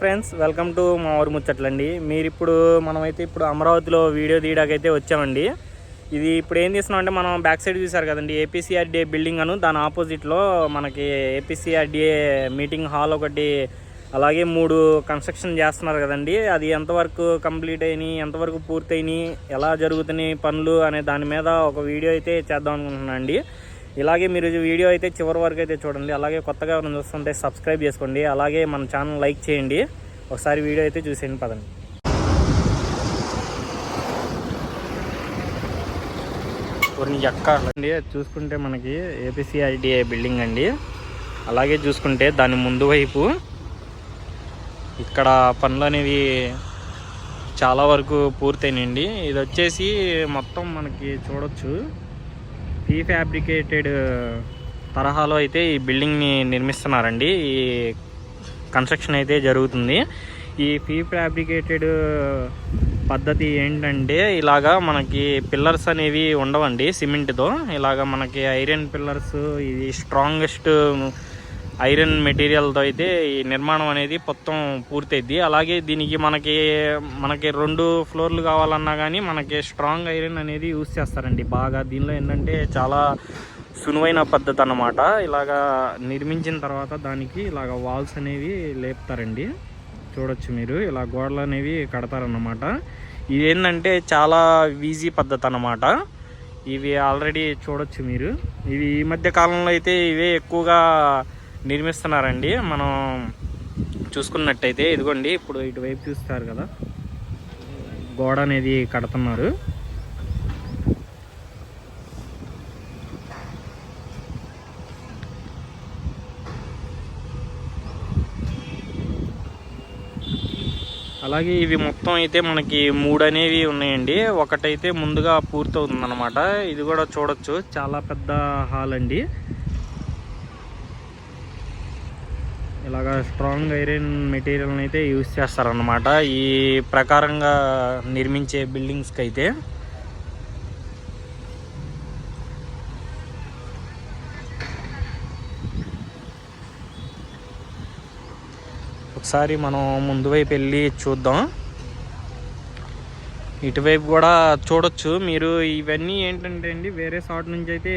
Friends welcome to మా ఊరు ముచ్చట్లండి. మీరు ఇప్పుడు మనమైతే ఇప్పుడు అమరావతిలో వీడియో తీయడానికైతే వచ్చామండి. ఇది ఇప్పుడు ఏం చేస్తున్నాం అంటే మనం బ్యాక్ సైడ్ చూసారు కదండి ఏపీసీఆర్డీఏ బిల్డింగ్ అను దాని ఆపోజిట్లో మనకి ఏపీసీఆర్డీఏ మీటింగ్ హాల్ ఒకటి అలాగే మూడు కన్స్ట్రక్షన్ చేస్తున్నారు కదండి. అది ఎంతవరకు కంప్లీట్ అయినాయి ఎంతవరకు పూర్తయినాయి ఎలా జరుగుతున్నాయి పనులు అనే దాని మీద ఒక వీడియో అయితే చేద్దాం అనుకుంటున్నాను అండి ఇలాగే మీరు వీడియో అయితే చివరి వరకు అయితే చూడండి. అలాగే కొత్తగా ఎవరైనా చూస్తుంటే సబ్స్క్రైబ్ చేసుకోండి. అలాగే మన ఛానల్ లైక్ చేయండి. ఒకసారి వీడియో అయితే చూసేయండి. పదండి. కొన్ని ఎక్క అండి. చూసుకుంటే మనకి ఏపీసీఐడిఐ బిల్డింగ్ అండి. అలాగే చూసుకుంటే దాని ముందు వైపు ఇక్కడ పనులు అనేవి చాలా వరకు పూర్తయినండి ఇది వచ్చేసి మొత్తం మనకి చూడొచ్చు. ప్రీఫ్యాబ్రికేటెడ్ uh, తరహాలో అయితే ఈ బిల్డింగ్ని నిర్మిస్తున్నారండి. ఈ కన్స్ట్రక్షన్ అయితే జరుగుతుంది. ఈ ప్రీ ఫ్యాబ్రికేటెడ్ uh, పద్ధతి ఏంటంటే ఇలాగా మనకి పిల్లర్స్ అనేవి ఉండవండి సిమెంట్తో ఇలాగా మనకి ఐరన్ పిల్లర్స్ ఇది స్ట్రాంగెస్ట్ ఐరన్ మెటీరియల్తో అయితే ఈ నిర్మాణం అనేది మొత్తం పూర్తయిద్ది. అలాగే దీనికి మనకి మనకి రెండు ఫ్లోర్లు కావాలన్నా కానీ మనకి స్ట్రాంగ్ ఐరన్ అనేది యూస్ చేస్తారండి. బాగా దీనిలో ఏంటంటే చాలా సులువైన పద్ధతి అన్నమాట. ఇలాగా నిర్మించిన తర్వాత దానికి ఇలాగ వాల్స్ అనేవి లేపుతారండి. చూడొచ్చు మీరు. ఇలా గోడలు అనేవి కడతారన్నమాట. ఇదేంటంటే చాలా ఈజీ పద్ధతి అన్నమాట. ఇవి ఆల్రెడీ చూడొచ్చు మీరు. ఇవి ఈ మధ్య కాలంలో అయితే ఇవే ఎక్కువగా నిర్మిస్తున్నారండి. మనం చూసుకున్నట్టయితే ఇదిగోండి ఇప్పుడు ఇటువైపు చూస్తారు కదా. గోడ అనేది కడుతున్నారు. అలాగే ఇవి మొత్తం అయితే మనకి మూడు అనేవి ఉన్నాయండి. ఒకటైతే ముందుగా పూర్తవుతుంది అనమాట ఇది కూడా చూడొచ్చు. చాలా పెద్ద హాల్ అండి. ఇలాగ స్ట్రాంగ్ ఐరన్ మెటీరియల్ని అయితే యూస్ చేస్తారనమాట ఈ ప్రకారంగా నిర్మించే బిల్డింగ్స్కి అయితే ఒకసారి మనం ముందు వైపు వెళ్ళి చూద్దాం. ఇటువైపు కూడా చూడొచ్చు. మీరు ఇవన్నీ ఏంటంటే అండి వేరే సాట్ నుంచి అయితే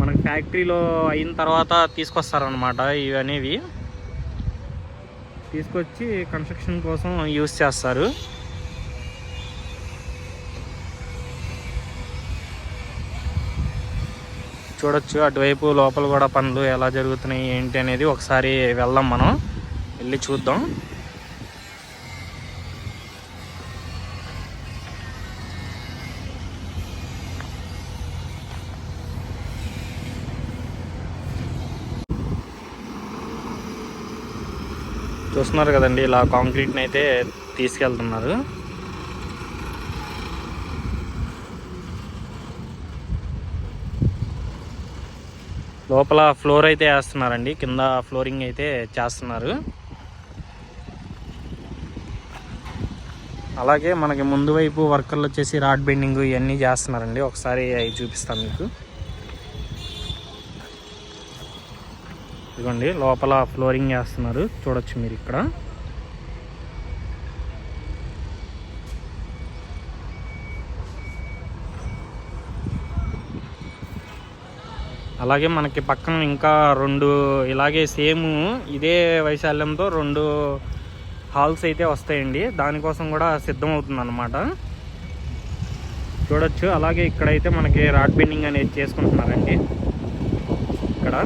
మనకు ఫ్యాక్టరీలో అయిన తర్వాత తీసుకొస్తారనమాట ఇవి అనేవి తీసుకొచ్చి కన్స్ట్రక్షన్ కోసం యూస్ చేస్తారు. చూడొచ్చు అటువైపు లోపల కూడా పనులు ఎలా జరుగుతున్నాయి ఏంటి అనేది ఒకసారి వెళ్దాం మనం. వెళ్ళి చూద్దాం. చూస్తున్నారు కదండి ఇలా కాంక్రీట్ని అయితే తీసుకెళ్తున్నారు. లోపల ఫ్లోర్ అయితే వేస్తున్నారండి కింద ఫ్లోరింగ్ అయితే చేస్తున్నారు. అలాగే మనకి ముందు వైపు వర్కర్లు వచ్చేసి రాడ్ బెండింగ్ ఇవన్నీ చేస్తున్నారండి ఒకసారి అవి చూపిస్తాను మీకు. ఇదిగోండి లోపల ఫ్లోరింగ్ చేస్తున్నారు. చూడొచ్చు మీరు ఇక్కడ. అలాగే మనకి పక్కన ఇంకా రెండు ఇలాగే సేమ్ ఇదే వైశాల్యంతో రెండు హాల్స్ అయితే వస్తాయండి. దానికోసం కూడా సిద్ధమవుతుందన్నమాట. చూడొచ్చు. అలాగే ఇక్కడైతే మనకి రాడ్ బెండింగ్ అనేది చేసుకుంటున్నారండి. ఇక్కడ.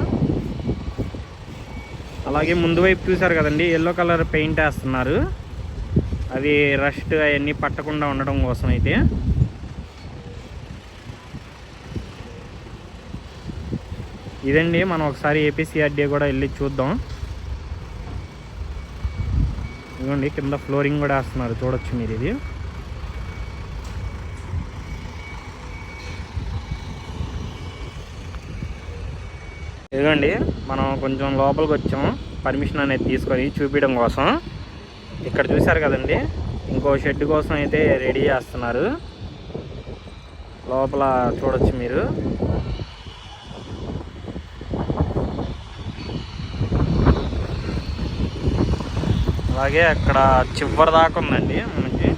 అలాగే ముందు వైపు చూసారు కదండి ఎల్లో కలర్ పెయింట్ వేస్తున్నారు. అది రస్ట్ అవన్నీ పట్టకుండా ఉండడం కోసం అయితే. ఇదండి మనం ఒకసారి ఏపీసీఆర్డీ కూడా వెళ్ళి చూద్దాం. ఇదిగోండి కింద ఫ్లోరింగ్ కూడా వేస్తున్నారు చూడొచ్చు మీరు ఇది. ఇదిగోండి మనం కొంచెం లోపలికి వచ్చాము పర్మిషన్ అనేది తీసుకొని చూపించడం కోసం. ఇక్కడ చూశారు కదండి ఇంకో షెడ్ కోసం అయితే రెడీ చేస్తున్నారు. లోపల చూడొచ్చు మీరు. అలాగే అక్కడ చివరి దాకా ఉందండి మనకి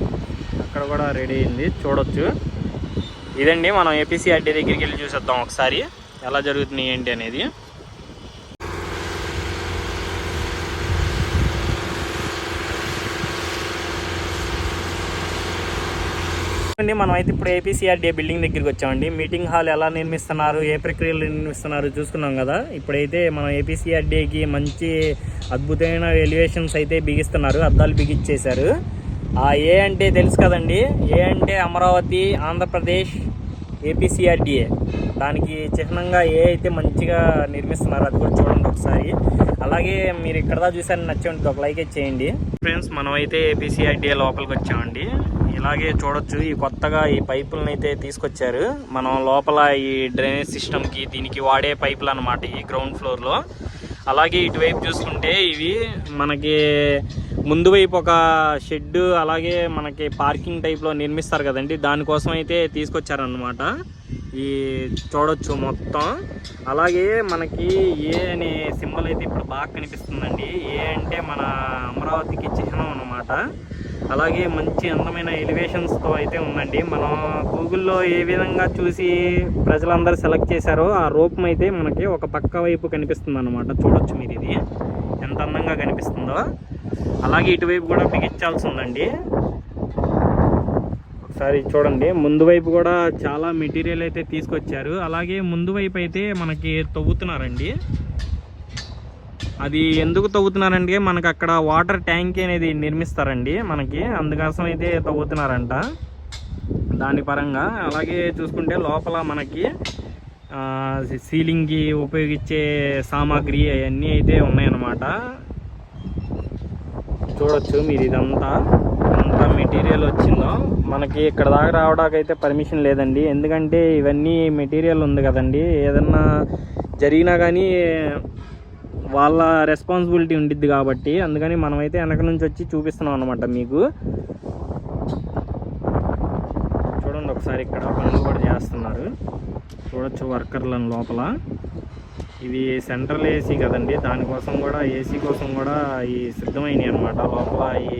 అక్కడ కూడా రెడీ అయింది చూడొచ్చు. ఇదండి మనం ఏపీసీఆర్టీ దగ్గరికి వెళ్ళి చూసేద్దాం ఒకసారి ఎలా జరుగుతుంది ఏంటి అనేది. అండి మనం అయితే ఇప్పుడు ఏపీసీఆర్డీఏ బిల్డింగ్ దగ్గరికి వచ్చామండి. మీటింగ్ హాల్ ఎలా నిర్మిస్తున్నారు ఏ ప్రక్రియలు నిర్మిస్తున్నారు చూసుకున్నాం కదా. ఇప్పుడైతే మనం ఏపీసీఆర్డీఏకి మంచి అద్భుతమైన ఎలివేషన్స్ అయితే బిగిస్తున్నారు అద్దాలు బిగిచ్చేశారు. ఆ ఏ అంటే తెలుసు కదండి. ఏ అంటే అమరావతి ఆంధ్రప్రదేశ్ ఏపీసీఆర్డీఏ దానికి చిహ్నంగా ఏ అయితే మంచిగా నిర్మిస్తున్నారు అది కూడా చూడండి ఒకసారి. అలాగే మీరు ఇక్కడ దా చూసారని నచ్చి ఒక లైక్ చేయండి. ఫ్రెండ్స్ మనం అయితే ఏపీసీఆర్డీఏ లోపలికి వచ్చామండి. ఇలాగే చూడొచ్చు. ఈ కొత్తగా ఈ పైపులను అయితే తీసుకొచ్చారు. మనం లోపల ఈ డ్రైనేజ్ సిస్టమ్కి దీనికి వాడే పైపులు అనమాట ఈ గ్రౌండ్ ఫ్లోర్లో. అలాగే ఇటువైపు చూసుకుంటే ఇవి మనకి ముందు వైపు ఒక షెడ్ అలాగే మనకి పార్కింగ్ టైప్లో నిర్మిస్తారు కదండి. దానికోసం అయితే తీసుకొచ్చారనమాట ఈ చూడొచ్చు మొత్తం. అలాగే మనకి ఏ అనే సింబల్ అయితే ఇప్పుడు బాగా కనిపిస్తుందండి. ఏ అంటే మన అమరావతికి చిహ్నం అనమాట అలాగే మంచి అందమైన ఎలివేషన్స్తో అయితే ఉందండి. మనం గూగుల్లో ఏ విధంగా చూసి ప్రజలందరూ సెలెక్ట్ చేశారో ఆ రూపం అయితే మనకి ఒక పక్క వైపు కనిపిస్తుంది అనమాట చూడొచ్చు మీరు ఇది. ఎంత అందంగా కనిపిస్తుందో. అలాగే ఇటువైపు కూడా బిగించాల్సి ఉందండి. ఒకసారి చూడండి. ముందు వైపు కూడా చాలా మెటీరియల్ అయితే తీసుకొచ్చారు. అలాగే ముందు వైపు అయితే మనకి తవ్వుతున్నారండి. అది ఎందుకు తవ్వుతున్నారంటే మనకు అక్కడ వాటర్ ట్యాంక్ అనేది నిర్మిస్తారండి మనకి. అందుకోసం అయితే తవ్వుతున్నారంట. దాని పరంగా అలాగే చూసుకుంటే లోపల మనకి సీలింగ్కి ఉపయోగించే సామాగ్రి అవన్నీ అయితే ఉన్నాయన్నమాట. చూడొచ్చు మీరు ఇదంతా. ఎంత మెటీరియల్ వచ్చిందో. మనకి ఇక్కడ దాకా రావడానికి అయితే పర్మిషన్ లేదండి. ఎందుకంటే ఇవన్నీ మెటీరియల్ ఉంది కదండి. ఏదన్నా జరిగినా కానీ వాళ్ళ రెస్పాన్సిబిలిటీ ఉండిద్ది కాబట్టి అందుకని మనమైతే వెనక నుంచి వచ్చి చూపిస్తున్నాం అనమాట మీకు. చూడండి ఒకసారి ఇక్కడ పనులు కూడా చేస్తున్నారు. చూడొచ్చు వర్కర్లను లోపల. ఇది సెంట్రల్ ఏసీ కదండి దానికోసం కూడా ఏసీ కోసం కూడా ఈ సిద్ధమైనవి అనమాట లోపల ఈ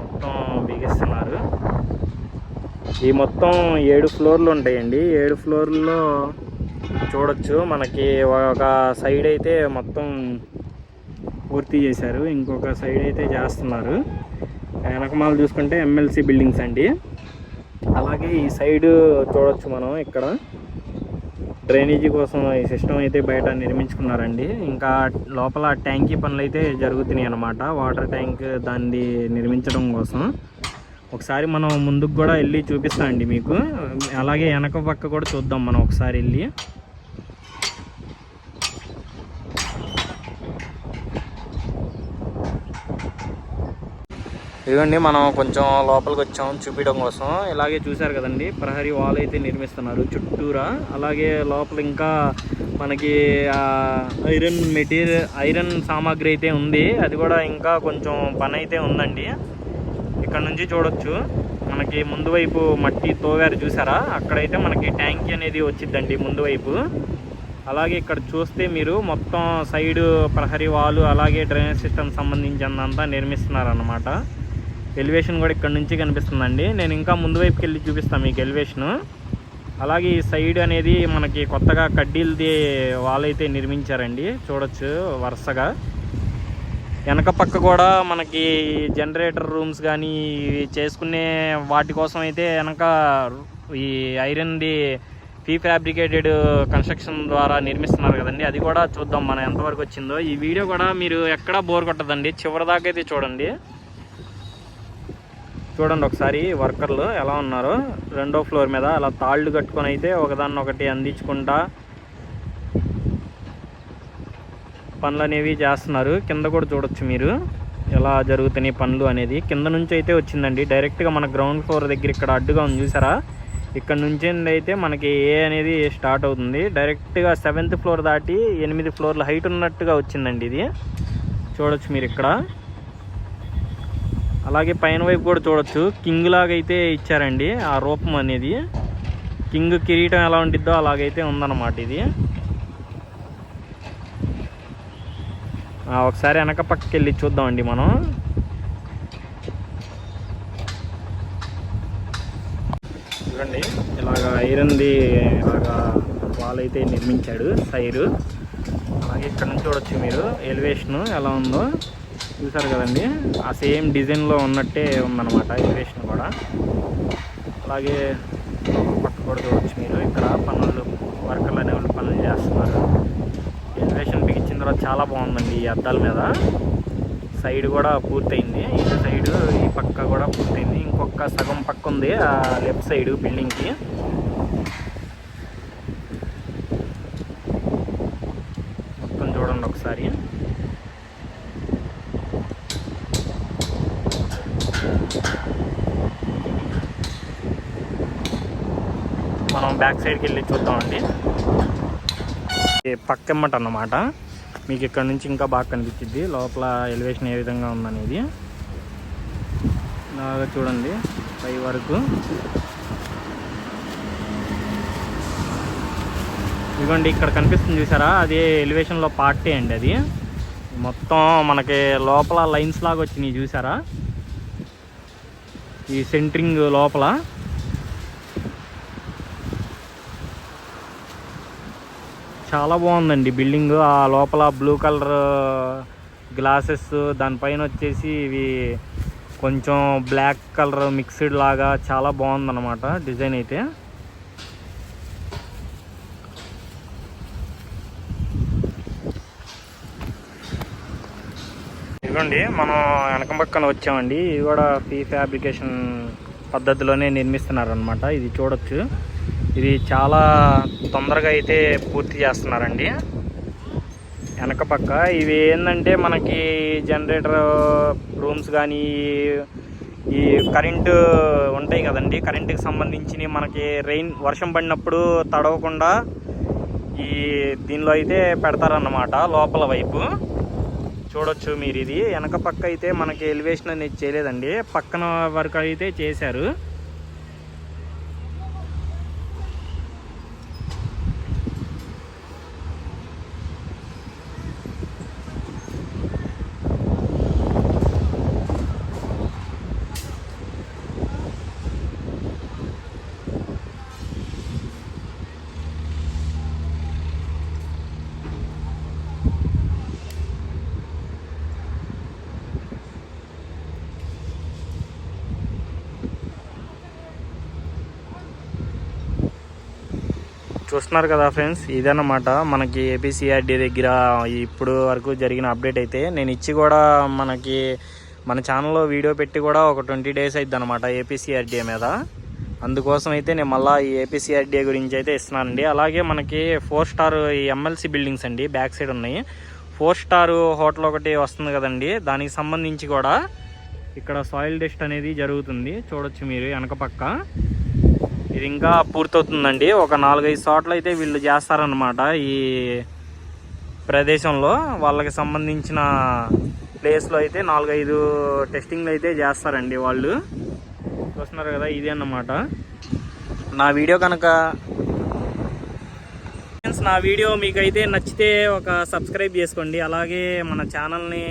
మొత్తం బిగిస్తున్నారు. ఈ మొత్తం ఏడు ఫ్లోర్లు ఉంటాయండి. ఏడు ఫ్లోర్లలో చూడొచ్చు. మనకి ఒక సైడ్ అయితే మొత్తం పూర్తి చేశారు. ఇంకొక సైడ్ అయితే చేస్తున్నారు. వెనకమాల చూసుకుంటే ఎమ్మెల్సీ బిల్డింగ్స్ అండి. అలాగే ఈ సైడ్ చూడొచ్చు మనం ఇక్కడ. డ్రైనేజీ కోసం ఈ సిస్టమ్ అయితే బయట నిర్మించుకున్నారండి. ఇంకా లోపల ట్యాంకీ పనులు అయితే జరుగుతున్నాయి అన్నమాట. వాటర్ ట్యాంక్ దాన్ని నిర్మించడం కోసం. ఒకసారి మనం ముందుకు కూడా వెళ్ళి చూపిస్తామండి మీకు. అలాగే వెనక పక్క కూడా చూద్దాం మనం ఒకసారి వెళ్ళి. ఇదిగోండి మనం కొంచెం లోపలికి వచ్చాం చూపించడం కోసం. ఇలాగే చూశారు కదండి ప్రహరీ వాల్ అయితే నిర్మిస్తున్నారు చుట్టూరా. అలాగే లోపల ఇంకా మనకి ఐరన్ మెటీరియల్ ఐరన్ సామాగ్రి అయితే ఉంది. అది కూడా ఇంకా కొంచెం పని అయితే ఉందండి. ఇక్కడ నుంచి చూడొచ్చు. మనకి ముందు వైపు మట్టి తోగారు చూసారా? అక్కడైతే మనకి ట్యాంక్ అనేది వచ్చిద్దండి ముందు వైపు. అలాగే ఇక్కడ చూస్తే మీరు మొత్తం సైడ్ ప్రహరీ వాలు అలాగే డ్రైనేజ్ సిస్టమ్ సంబంధించినంతా నిర్మిస్తున్నారన్నమాట. ఎలివేషన్ కూడా ఇక్కడ నుంచి కనిపిస్తుందండి. నేను ఇంకా ముందు వైపుకి వెళ్ళి చూపిస్తాను మీకు ఎలివేషను. అలాగే ఈ సైడ్ అనేది మనకి కొత్తగా కడ్డీలది వాల్ అయితే నిర్మించారండి. చూడొచ్చు వరుసగా. వెనక పక్క కూడా మనకి జనరేటర్ రూమ్స్ కానీ ఇవి చేసుకునే వాటి కోసం అయితే వెనక ఈ ఐరన్ది ఫీ ఫ్యాబ్రికేటెడ్ కన్స్ట్రక్షన్ ద్వారా నిర్మిస్తున్నారు కదండి. అది కూడా చూద్దాం మనం ఎంతవరకు వచ్చిందో. ఈ వీడియో కూడా మీరు ఎక్కడా బోర్ కొట్టదండి. చివరి చూడండి. చూడండి ఒకసారి వర్కర్లు ఎలా ఉన్నారో. రెండో ఫ్లోర్ మీద అలా తాళ్ళు కట్టుకొని అయితే ఒకదాన్ని ఒకటి అందించుకుంటా పనులు అనేవి చేస్తున్నారు. కింద కూడా చూడొచ్చు మీరు ఎలా జరుగుతున్నాయి పనులు అనేది. కింద నుంచి అయితే వచ్చిందండి. డైరెక్ట్గా మన గ్రౌండ్ ఫ్లోర్ దగ్గర ఇక్కడ అడ్డుగా ఉంది చూసారా? ఇక్కడ నుంచి అయితే మనకి ఏ అనేది స్టార్ట్ అవుతుంది. డైరెక్ట్గా సెవెంత్ ఫ్లోర్ దాటి ఎనిమిది ఫ్లోర్ల హైట్ ఉన్నట్టుగా వచ్చిందండి ఇది. చూడొచ్చు మీరు ఇక్కడ. అలాగే పైన వైపు కూడా చూడొచ్చు. కింగ్ లాగా అయితే ఇచ్చారండి ఆ రూపం అనేది. కింగ్ కిరీటం ఎలా ఉంటుందో అలాగైతే ఉందన్నమాట ఇది. ఒకసారి వెనక పక్కకి వెళ్ళి చూద్దామండి మనం. చూడండి ఇలాగ ఐరన్ది ఇలాగా వాల్ అయితే నిర్మించాడు సైరు. అలాగే ఇక్కడ నుంచి చూడొచ్చు మీరు. ఎలివేషన్ ఎలా ఉందో. చూసారు కదండి? ఆ సేమ్ డిజైన్లో ఉన్నట్టే ఉందన్నమాట ఎలివేషన్ కూడా. అలాగే పక్క కూడా చూడొచ్చు మీరు. ఇక్కడ పనులు వర్కర్లు అనేవాళ్ళు పనులు చేస్తున్నారు. ఎలివేషన్ బిగించిన తర్వాత చాలా బాగుందండి ఈ అద్దాల మీద. సైడ్ కూడా పూర్తయింది. ఇటు సైడ్ ఈ పక్క కూడా పూర్తయింది. ఇంకొక సగం పక్క ఉంది ఆ లెఫ్ట్ సైడ్ బిల్డింగ్కి మొత్తం చూడండి ఒకసారి మనం బ్యాక్ సైడ్కి వెళ్ళి చూద్దామండి. పక్కమ్మట అన్నమాట. మీకు ఇక్కడ నుంచి ఇంకా బాగా కనిపించింది లోపల ఎలివేషన్ ఏ విధంగా ఉందనేది. బాగా చూడండి పై వరకు. ఇదిగోండి ఇక్కడ కనిపిస్తుంది చూసారా? అది ఎలివేషన్లో పార్టీ అండి అది. మొత్తం మనకి లోపల లైన్స్ లాగా వచ్చినాయి చూసారా? ఈ సెంట్రింగ్ లోపల. చాలా బాగుందండి బిల్డింగ్. ఆ లోపల బ్లూ కలర్ గ్లాసెస్ దానిపైన వచ్చేసి ఇవి కొంచెం బ్లాక్ కలర్ మిక్స్డ్ లాగా చాలా బాగుందన్నమాట డిజైన్ అయితే. ఇదిగోండి మనం వెనక పక్కన వచ్చామండి. ఇది కూడా ఫీ ఫ్యాబ్రికేషన్ పద్ధతిలోనే నిర్మిస్తున్నారు అనమాట ఇది చూడొచ్చు. ఇది చాలా తొందరగా అయితే పూర్తి చేస్తున్నారండి. వెనక పక్క ఇవి ఏంటంటే మనకి జనరేటర్ రూమ్స్ కానీ ఈ కరెంటు ఉంటాయి కదండి. కరెంటుకి సంబంధించి మనకి రెయిన్ వర్షం పడినప్పుడు తడవకుండా ఈ దీనిలో అయితే పెడతారన్నమాట లోపల వైపు. చూడొచ్చు మీరు ఇది. వెనక పక్క అయితే మనకి ఎలివేషన్ అనేది చేయలేదండి. పక్కన వరకు అయితే చేశారు. చూస్తున్నారు కదా ఫ్రెండ్స్ ఇదన్నమాట. మనకి ఏపీసీఆర్డీ దగ్గర ఇప్పుడు వరకు జరిగిన అప్డేట్ అయితే నేను ఇచ్చి కూడా మనకి మన ఛానల్లో వీడియో పెట్టి కూడా ఒక ట్వంటీ డేస్ అయింది అనమాట ఏపీసీఆర్డీఏ మీద. అందుకోసం అయితే నేను మళ్ళీ ఈ ఏపీసీఆర్డీఏ గురించి అయితే ఇస్తున్నానండి. అలాగే మనకి ఫోర్ స్టార్ ఈ ఎమ్మెల్సీ బిల్డింగ్స్ అండి బ్యాక్ సైడ్ ఉన్నాయి. ఫోర్ స్టార్ హోటల్ ఒకటి వస్తుంది కదండి దానికి సంబంధించి కూడా ఇక్కడ సాయిల్ టెస్ట్ అనేది జరుగుతుంది. చూడొచ్చు మీరు వెనక పక్క. ఇది ఇంకా పూర్తవుతుందండి. ఒక నాలుగైదు చోట్ల అయితే వీళ్ళు చేస్తారనమాట ఈ ప్రదేశంలో. వాళ్ళకి సంబంధించిన ప్లేస్లో అయితే నాలుగైదు టెస్టింగ్లు అయితే చేస్తారండి వాళ్ళు. చూస్తున్నారు కదా ఇదే అన్నమాట. నా వీడియో కనుక నా వీడియో మీకైతే నచ్చితే ఒక సబ్స్క్రైబ్ చేసుకోండి. అలాగే మన ఛానల్ని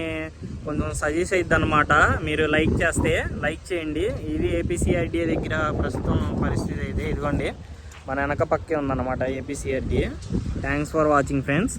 కొంచెం సజెస్ట్ అయిద్ది అనమాట మీరు లైక్ చేస్తే లైక్ చేయండి. ఇది ఏపీసీఆర్డీఏ దగ్గర ప్రస్తుతం పరిస్థితి అయితే ఇదిగోండి. మన వెనక పక్కే ఉందన్నమాట APCRDA thanks for watching friends